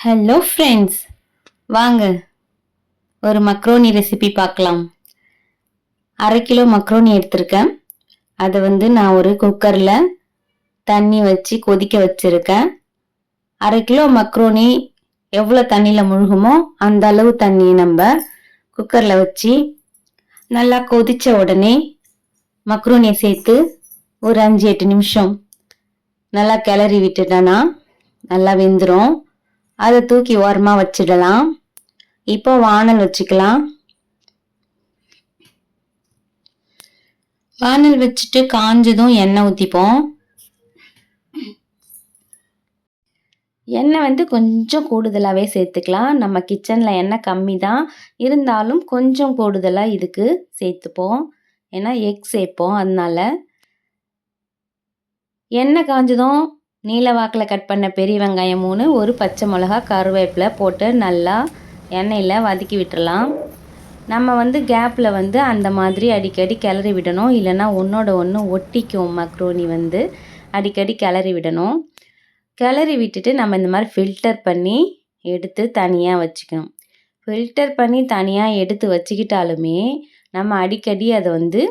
Hello friends வாங்க ஒரு macaroni recipe பார்க்கலாம். அரை கிலோ மக்ரோனி எடுத்திருக்கேன். அதை வந்து நான் ஒரு குக்கரில் தண்ணி வச்சு கொதிக்க வச்சுருக்கேன். அரை கிலோ மக்ரோனி எவ்வளோ தண்ணியில் முழுகுமோ அந்த அளவு தண்ணியை நம்ம குக்கரில் வச்சு நல்லா கொதித்த உடனே மக்ரோனியை சேர்த்து ஒரு அஞ்சு எட்டு நிமிஷம் நல்லா கிளறி விட்டுட்டேன்னா நல்லா வெந்துடும் அதை தூக்கி ஓரமாக வச்சிடலாம். இப்போ வானல் வச்சுக்கலாம். வானல் வச்சுட்டு காஞ்சதும் எண்ணெய் ஊற்றிப்போம் எண்ணெய் வந்து கொஞ்சம் கூடுதலாகவே சேர்த்துக்கலாம். நம்ம கிச்சனில் எண்ணெய் கம்மி தான் இருந்தாலும் கொஞ்சம் கூடுதலாக இதுக்கு சேர்த்துப்போம். ஏன்னா எக் சேர்ப்போம் அதனால. எண்ணெய் காஞ்சதும் நீல வாக்கில் கட் பண்ண பெரிய வெங்காயம் மூணு ஒரு பச்சை மிளகா கருவேப்பிலை போட்டு நல்லா எண்ணெயில் வதக்கி விட்டுடலாம் நம்ம வந்து கேப்பில் வந்து அந்த மாதிரி அடிக்கடி கிளறி விடணும். இல்லைன்னா ஒன்றோட ஒன்று ஒட்டிக்கும் மக்ரோனி வந்து அடிக்கடி கிளறி விடணும். கிளறி விட்டுட்டு நம்ம இந்த மாதிரி ஃபில்டர் பண்ணி எடுத்து தனியாக வச்சுக்கணும். ஃபில்டர் பண்ணி தனியாக எடுத்து வச்சுக்கிட்டாலுமே நம்ம அடிக்கடி அதை வந்து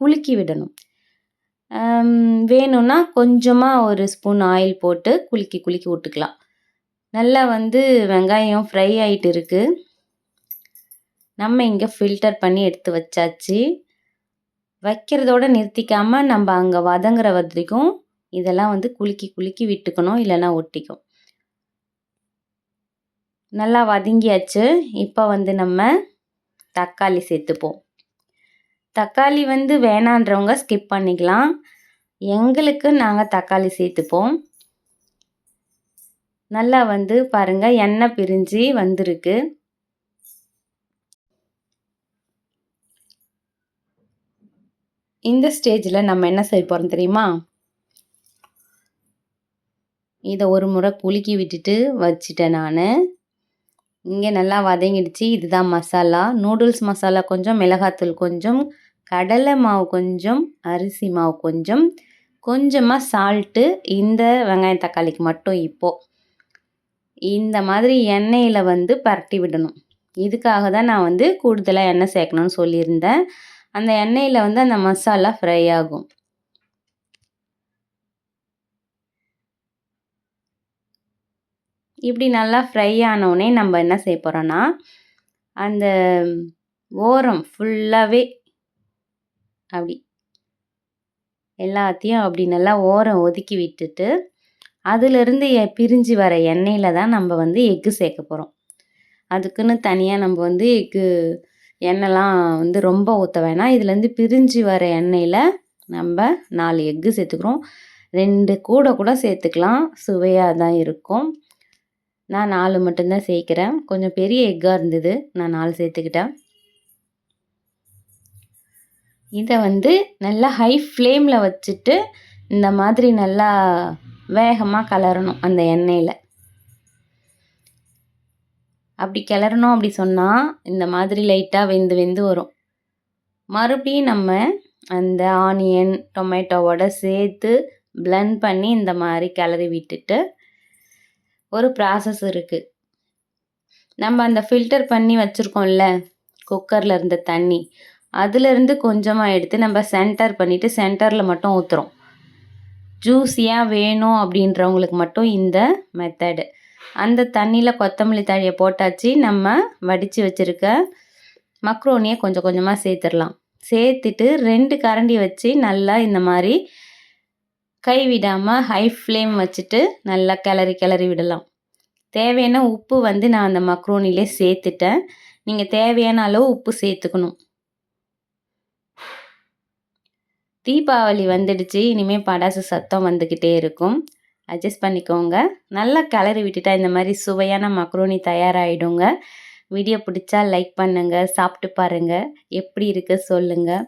குலுக்கி விடணும். வேணும்னா கொஞ்சமாக ஒரு ஸ்பூன் ஆயில் போட்டு குலுக்கி குலுக்கி விட்டுக்கலாம். நல்லா வந்து வெங்காயம் ஃப்ரை ஆகிட்டு இருக்குது நம்ம இங்கே ஃபில்டர் பண்ணி எடுத்து வச்சாச்சு. வைக்கிறதோட நிறுத்திக்காமல் நம்ம அங்கே வதங்குற வரைக்கும் இதெல்லாம் வந்து குலுக்கி குலுக்கி விட்டுக்கணும் இல்லைன்னா ஒட்டிக்கும். நல்லா வதங்கியாச்சு. இப்போ வந்து நம்ம தக்காளி சேர்த்துப்போம். தக்காளி வந்து வேணான்றவங்க ஸ்கிப் பண்ணிக்கலாம். எங்களுக்கு நாங்கள் தக்காளி சேர்த்துப்போம். நல்லா வந்து பாருங்கள் எண்ணெய் பிரிஞ்சு வந்திருக்கு. இந்த ஸ்டேஜில் நம்ம என்ன செய்ய போகிறோம் தெரியுமா? இதை ஒரு முறை குலுக்கி விட்டுட்டு வச்சுட்டேன் நான். இங்கே நல்லா வதங்கிடுச்சு. இதுதான் மசாலா. நூடுல்ஸ் மசாலா கொஞ்சம் மிளகாத்தூள் கொஞ்சம் கடலை மாவு கொஞ்சம் அரிசி மாவு கொஞ்சம் கொஞ்சமாக சால்ட்டு இந்த வெங்காயம் தக்காளிக்கு மட்டும் இப்போது இந்த மாதிரி எண்ணெயில் வந்து பரட்டி விடணும். இதுக்காக தான் நான் வந்து கூடுதலாக எண்ணெய் சேர்க்கணும்னு சொல்லியிருந்தேன். அந்த எண்ணெயில் வந்து அந்த மசாலா ஃப்ரை ஆகும். இப்படி நல்லா ஃப்ரை ஆனவுடனே நம்ம என்ன செய்ய போகிறோன்னா அந்த ஓரம் ஃபுல்லாகவே அப்படி. எல்லாத்தையும் அப்படி நல்லா ஓரம் ஒதுக்கி விட்டுட்டு அதிலிருந்து பிரிஞ்சு வர எண்ணெயில் தான் நம்ம வந்து எக்கு சேர்க்க போகிறோம் அதுக்குன்னு தனியாக நம்ம வந்து எக்கு எண்ணெய்லாம் வந்து ரொம்ப ஊற்ற வேணாம். இதுலேருந்து பிரிஞ்சு வர எண்ணெயில் நம்ம நாலு எக்கு சேர்த்துக்கிறோம். ரெண்டு கூட கூட சேர்த்துக்கலாம். சுவையாக தான் இருக்கும். நான் நாலு மட்டும்தான் சேர்க்குறேன். கொஞ்சம் பெரிய எக்காக இருந்தது. நான் நாலு சேர்த்துக்கிட்டேன். இதை வந்து நல்லா ஹை ஃப்ளேமில் வச்சுட்டு இந்த மாதிரி நல்லா வேகமாக கலரணும் அந்த எண்ணெயில். அப்படி கிளறணும் அப்படி சொன்னால் இந்த மாதிரி லைட்டாக வெந்து வெந்து வரும். மறுபடியும் நம்ம அந்த ஆனியன் டொமேட்டோவோட சேர்த்து பிளெண்ட் பண்ணி இந்த மாதிரி கிளறி விட்டுட்டு ஒரு ப்ராசஸ் இருக்குது நம்ம அந்த ஃபில்டர் பண்ணி வச்சுருக்கோம்ல குக்கரில் இருந்த தண்ணி. அதுலேருந்து கொஞ்சமாக எடுத்து நம்ம சென்டர் பண்ணிவிட்டு சென்டரில் மட்டும் ஊற்றுறோம் ஜூஸியாக வேணும் அப்படின்றவங்களுக்கு மட்டும் இந்த மெத்தடு அந்த தண்ணியில் கொத்தமல்லி தழையை போட்டாச்சு நம்ம வடித்து வச்சுருக்க மக்ரோனியை கொஞ்சம் கொஞ்சமாக சேர்த்துடலாம். சேர்த்துட்டு ரெண்டு கரண்டி வச்சு நல்லா இந்த மாதிரி கை விடாமல் ஹை ஃப்ளேம் வச்சுட்டு நல்லா கிளறி கிளறி விடலாம். தேவையான உப்பு வந்து நான் அந்த மக்ரோனிலே சேர்த்துட்டேன். நீங்கள் தேவையான அளவு உப்பு சேர்த்துக்கணும். தீபாவளி வந்துடுச்சு. இனிமேல் படாசு சத்தம் வந்துக்கிட்டே இருக்கும். அட்ஜஸ்ட் பண்ணிக்கோங்க. நல்லா கலரி விட்டுட்டா இந்த மாதிரி சுவையான மக்ரோனி தயாராகிடுங்க வீடியோ பிடிச்சா லைக் பண்ணுங்கள் சாப்பிட்டு பாருங்கள் எப்படி இருக்குது சொல்லுங்கள்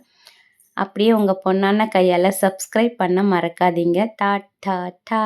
அப்படியே உங்கள் பொண்ணான கையால் சப்ஸ்கிரைப் பண்ண மறக்காதீங்க. டா டா டா.